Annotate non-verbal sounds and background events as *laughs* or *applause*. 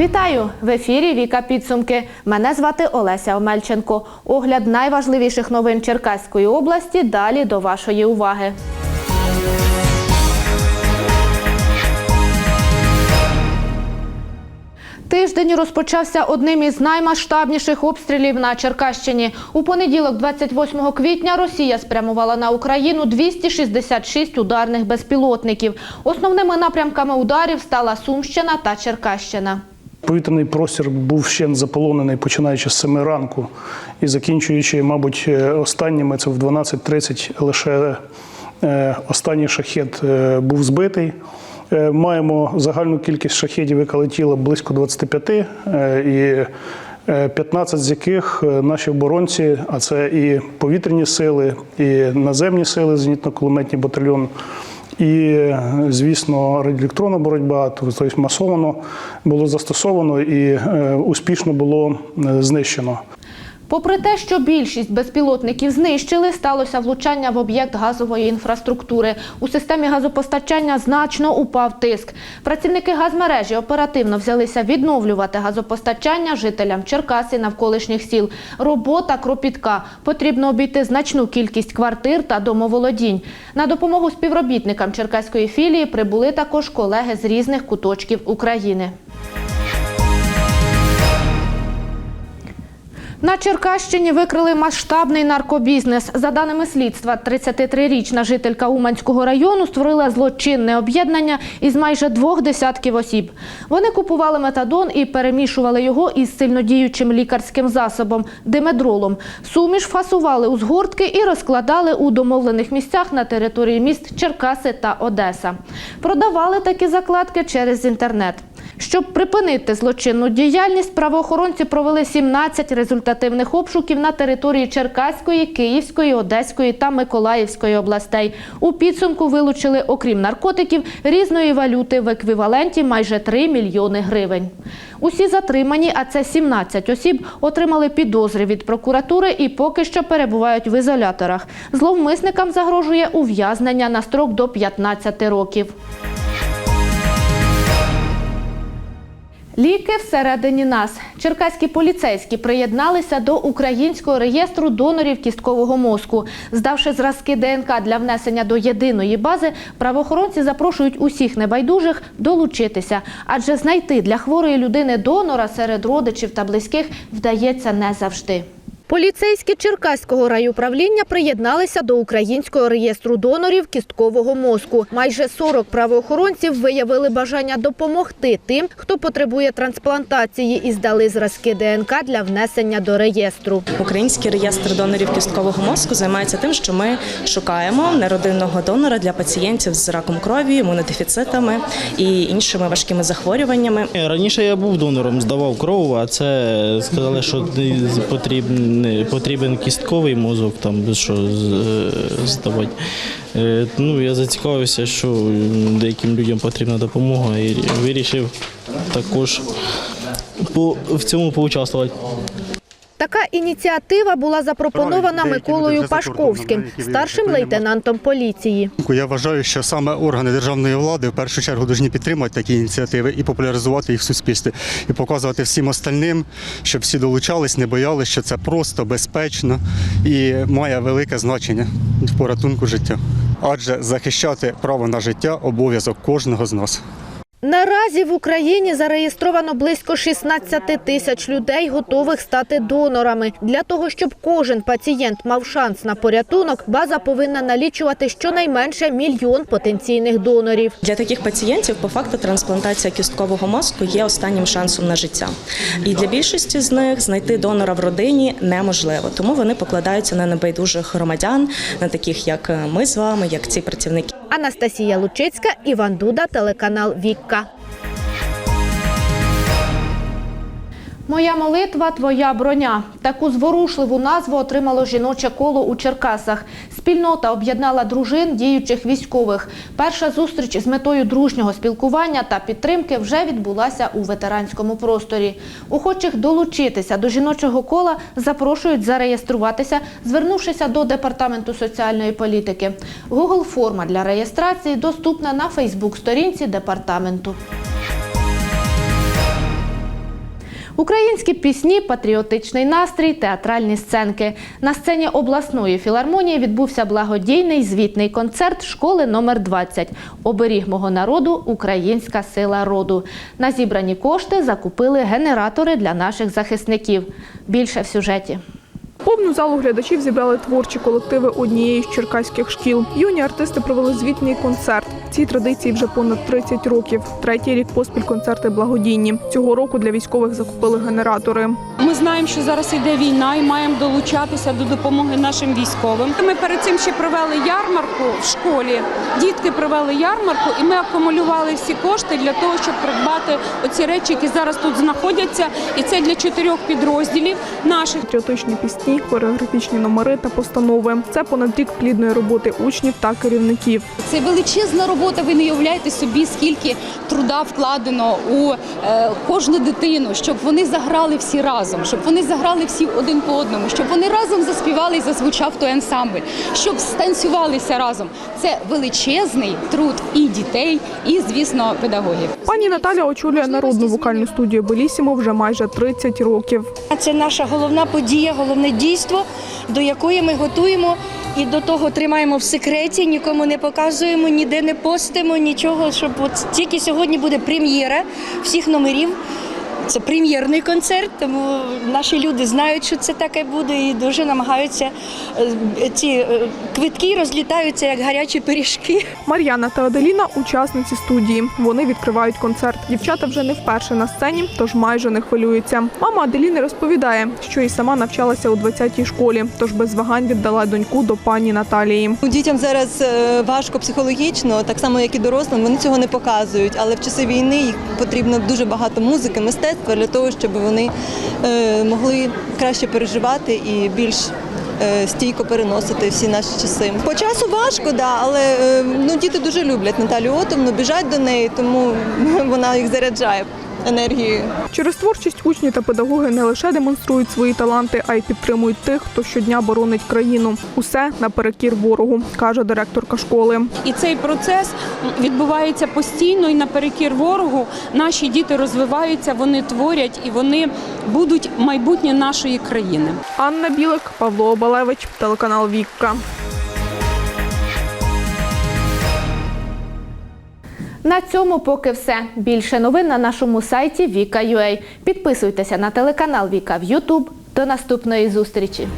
Вітаю в ефірі Віка Підсумки. Мене звати Олеся Омельченко. Огляд найважливіших новин Черкаської області. Далі до вашої уваги. Тиждень розпочався одним із наймасштабніших обстрілів на Черкащині. У понеділок, 28 квітня, Росія спрямувала на Україну 266 ударних безпілотників. Основними напрямками ударів стала Сумщина та Черкащина. Повітряний простір був ще заполонений, починаючи з 7 ранку і закінчуючи, мабуть, е, останніми, це в 12.30 лише е, останній шахет е, був збитий. Маємо загальну кількість шахедів, яка летіла близько 25, е, і е, 15 з яких наші оборонці, а це і повітряні сили, і наземні сили, зенітно-кулеметні батальйон, і, звісно, радіоелектронна боротьба, тобто масовано було застосовано і е, успішно було е, знищено. Попри те, що більшість безпілотників знищили, сталося влучання в об'єкт газової інфраструктури. У системі газопостачання значно упав тиск. Працівники газмережі оперативно взялися відновлювати газопостачання жителям Черкас і навколишніх сіл. Робота кропітка. Потрібно обійти значну кількість квартир та домоволодінь. На допомогу співробітникам черкаської філії прибули також колеги з різних куточків України. На Черкащині викрили масштабний наркобізнес. За даними слідства, 33-річна жителька Уманського району створила злочинне об'єднання із майже двох десятків осіб. Вони купували метадон і перемішували його із сильнодіючим лікарським засобом – димедролом. Суміш фасували у згортки і розкладали у домовлених місцях на території міст Черкаси та Одеса. Продавали такі закладки через інтернет. Щоб припинити злочинну діяльність, правоохоронці провели 17 результативних обшуків на території Черкаської, Київської, Одеської та Миколаївської областей. У підсумку вилучили, окрім наркотиків, різної валюти в еквіваленті майже 3 мільйони гривень. Усі затримані, а це 17 осіб, отримали підозри від прокуратури і поки що перебувають в ізоляторах. Зловмисникам загрожує ув'язнення на строк до 15 років. Ліки всередині нас. Черкаські поліцейські приєдналися до українського реєстру донорів кісткового мозку. Здавши зразки ДНК для внесення до єдиної бази, правоохоронці запрошують усіх небайдужих долучитися, адже знайти для хворої людини донора серед родичів та близьких вдається не завжди. Поліцейські Черкаського райуправління приєдналися до українського реєстру донорів кісткового мозку. Майже 40 правоохоронців виявили бажання допомогти тим, хто потребує трансплантації і здали зразки ДНК для внесення до реєстру. Український реєстр донорів кісткового мозку займається тим, що ми шукаємо неродинного донора для пацієнтів з раком крові, імунодефіцитами і іншими важкими захворюваннями. Раніше я був донором, здавав кров, а це сказали, що потрібен, потрібен кістковий мозок, там що е, здавати. Е, Ну, я зацікавився, що деяким людям потрібна допомога і вирішив також по, в цьому поучаствувати. Така ініціатива була запропонована Миколою Пашковським, старшим лейтенантом поліції. Я вважаю, що саме органи державної влади в першу чергу повинні підтримувати такі ініціативи і популяризувати їх в суспільстві, і показувати всім остальним, щоб всі долучались, не боялися, що це просто, безпечно і має велике значення в порятунку життя. Адже захищати право на життя обов'язок кожного з нас. Наразі в Україні зареєстровано близько 16 тисяч людей, готових стати донорами. Для того, щоб кожен пацієнт мав шанс на порятунок, база повинна налічувати щонайменше мільйон потенційних донорів. Для таких пацієнтів по факту трансплантація кісткового мозку є останнім шансом на життя. І для більшості з них знайти донора в родині неможливо, тому вони покладаються на небайдужих громадян, на таких як ми з вами, як ці працівники. Анастасія Лучицька, Іван Дуда, телеканал Вікка. Моя молитва твоя броня. Таку зворушливу назву отримало жіноче коло у Черкасах. Спільнота об'єднала дружин діючих військових. Перша зустріч з метою дружнього спілкування та підтримки вже відбулася у ветеранському просторі. Охочих долучитися до жіночого кола запрошують зареєструватися, звернувшися до департаменту соціальної політики. Google форма для реєстрації доступна на Фейсбук-сторінці департаменту. Українські пісні, патріотичний настрій, театральні сценки. На сцені обласної філармонії відбувся благодійний звітний концерт школи номер 20 Оберіг мого народу Українська сила роду. На зібрані кошти закупили генератори для наших захисників. Більше в сюжеті. Повну залу глядачів зібрали творчі колективи однієї з черкаських шкіл. Юні артисти провели звітний концерт. Цій традиції вже понад 30 років. Третій рік поспіль концерти благодійні. Цього року для військових закупили генератори. Ми знаємо, що зараз йде війна і маємо долучатися до допомоги нашим військовим. Ми перед цим ще провели ярмарку в школі. Дітки провели ярмарку, і ми акумулювали всі кошти для того, щоб придбати оці речі, які зараз тут знаходяться. І це для чотирьох підрозділів наших. Патріотичні пісні, хореографічні номери та постанови. Це понад рік плідної роботи учнів та керівників. Це величезна робота. Ви не уявляєте собі, скільки труда вкладено у е, кожну дитину, щоб вони заграли всі разом, щоб вони заграли всі один по одному, щоб вони разом заспівали і зазвучав той ансамбль, щоб станцювалися разом. Це величезний труд і дітей, і звісно, педагогів. Пані Наталя очолює народну вокальну студію Белісімо вже майже 30 років. Це наша головна подія, головне дійство, до якої ми готуємо і до того тримаємо в секреті, нікому не показуємо, ніде не постимо, нічого, щоб от тільки сьогодні буде прем'єра всіх номерів. Це прем'єрний концерт, тому наші люди знають, що це таке буде, і дуже намагаються. е, Ці е, квитки розлітаються як гарячі пиріжки. Мар'яна та Аделіна учасниці студії. Вони відкривають концерт. Дівчата вже не вперше на сцені, тож майже не хвилюються. Мама Аделіни розповідає, що і сама навчалася у 20-й школі, тож без вагань віддала доньку до пані Наталії. Дітям зараз е, важко психологічно, так само як і дорослим. Вони цього не показують, але в часи війни їх потрібно дуже багато музики, мистецтва для того, щоб вони е, могли краще переживати і більш е, стійко переносити всі наші часи. По часу важко, да, але е, ну, діти дуже люблять Наталію Отомну, біжать до неї, тому *laughs* вона їх заряджає енергією. Через творчість учні та педагоги не лише демонструють свої таланти, а й підтримують тих, хто щодня боронить країну. Усе наперекір ворогу, каже директорка школи. І цей процес відбувається постійно і наперекір ворогу. Наші діти розвиваються, вони творять і вони будуть майбутнє нашої країни. Анна Білик, Павло Обалевич, телеканал Вікка. На цьому поки все. Більше новин на нашому сайті Віка.ua. Підписуйтеся на телеканал Віка в YouTube. До наступної зустрічі.